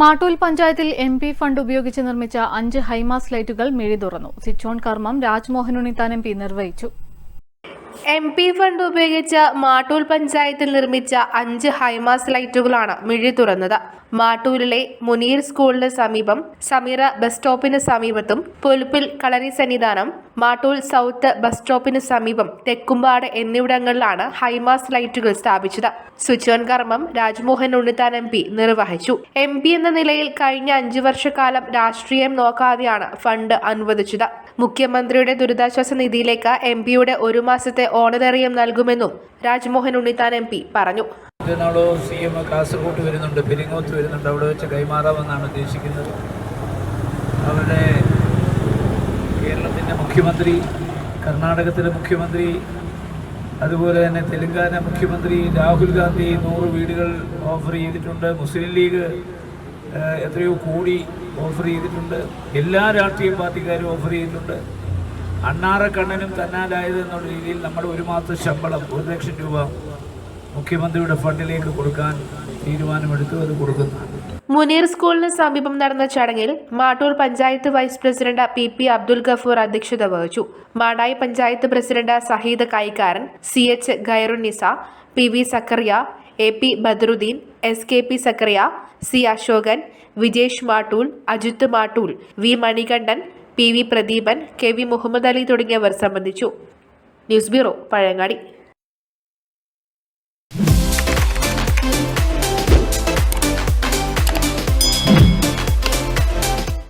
മാട്ടൂൽ പഞ്ചായത്തിൽ M P fund ഉപയോഗിച്ച് നിർമ്മിച്ച അഞ്ച് ഹൈമാസ് ലൈറ്റുകൾ മിഴി തുറന്നു. സ്വിച്ച് ഓൺ കർമ്മം രാജ്മോഹൻ ഉണ്ണിത്താൻ എം പി നിർവഹിച്ചു. എം പി ഫണ്ട് ഉപയോഗിച്ച് മാട്ടൂൽ പഞ്ചായത്തിൽ നിർമ്മിച്ച അഞ്ച് ഹൈമാസ് ലൈറ്റുകളാണ് മിഴി തുറന്നത്. മാട്ടൂലിലെ മുനീർ സ്കൂളിന് സമീപം സമീറ ബസ് സ്റ്റോപ്പിന് സമീപത്തും പൊലുപ്പിൽ കളരി സന്നിധാനം മാട്ടൂൽ സൗത്ത് ബസ് സ്റ്റോപ്പിന് സമീപം തെക്കുംപാട് എന്നിവിടങ്ങളിലാണ് ഹൈമാസ് ലൈറ്റുകൾ സ്ഥാപിച്ചത്. സ്വിച്ച് ഓൺ കർമ്മം രാജ്മോഹൻ ഉണ്ണിത്താൻ എം പി നിർവഹിച്ചു. എം പി എന്ന നിലയിൽ കഴിഞ്ഞ അഞ്ചു വർഷക്കാലം രാഷ്ട്രീയം നോക്കാതെയാണ് ഫണ്ട് അനുവദിച്ചത്. മുഖ്യമന്ത്രിയുടെ ദുരിതാശ്വാസ നിധിയിലേക്ക് എം പിയുടെ ഒരു മാസത്തെ ഓണറേറിയം നൽകുമെന്നും രാജ്മോഹൻ ഉണ്ണിത്താൻ എം പി പറഞ്ഞു. സി എം വരുന്നുണ്ട് പെരിങ്ങോത്ത് വരുന്നുണ്ട് അവിടെ വെച്ച് കൈമാറാമെന്നാണ് ഉദ്ദേശിക്കുന്നത്. കേരളത്തിന്റെ മുഖ്യമന്ത്രി കർണാടകത്തിലെ മുഖ്യമന്ത്രി അതുപോലെ തന്നെ തെലങ്കാന മുഖ്യമന്ത്രി രാഹുൽ ഗാന്ധി നൂറ് വീടുകൾ ഓഫർ ചെയ്തിട്ടുണ്ട്. മുസ്ലിം ലീഗ് എത്രയോ കോടി ഓഫർ ചെയ്തിട്ടുണ്ട്. എല്ലാ രാഷ്ട്രീയ പാർട്ടിക്കാരും ഓഫർ ചെയ്തിട്ടുണ്ട്. അണ്ണാറക്കണ്ണനും തന്നാലായത് എന്നുള്ള രീതിയിൽ നമ്മുടെ ഒരു മാസം ശമ്പളം ഒരു ലക്ഷം രൂപ മുഖ്യമന്ത്രിയുടെ ഫണ്ടിലേക്ക് കൊടുക്കാൻ തീരുമാനമെടുത്തു അത് കൊടുക്കുന്നതാണ് മുനീർ സ്കൂളിന് സമീപം നടന്ന ചടങ്ങിൽ Mattoor panchayat vice president P P Abdul Gafoor അധ്യക്ഷത വഹിച്ചു. Madayi panchayat president Saheed Kaikkaran C H Khairunnisa P V Zakariya A P Badaruddin S K P Zakariya C Ashokan Vijesh Mattool Ajith Mattool V Manikandan P V Pradeepan K V Muhammad Ali തുടങ്ങിയവർ സംബന്ധിച്ചു. News bureau Pazhayangadi.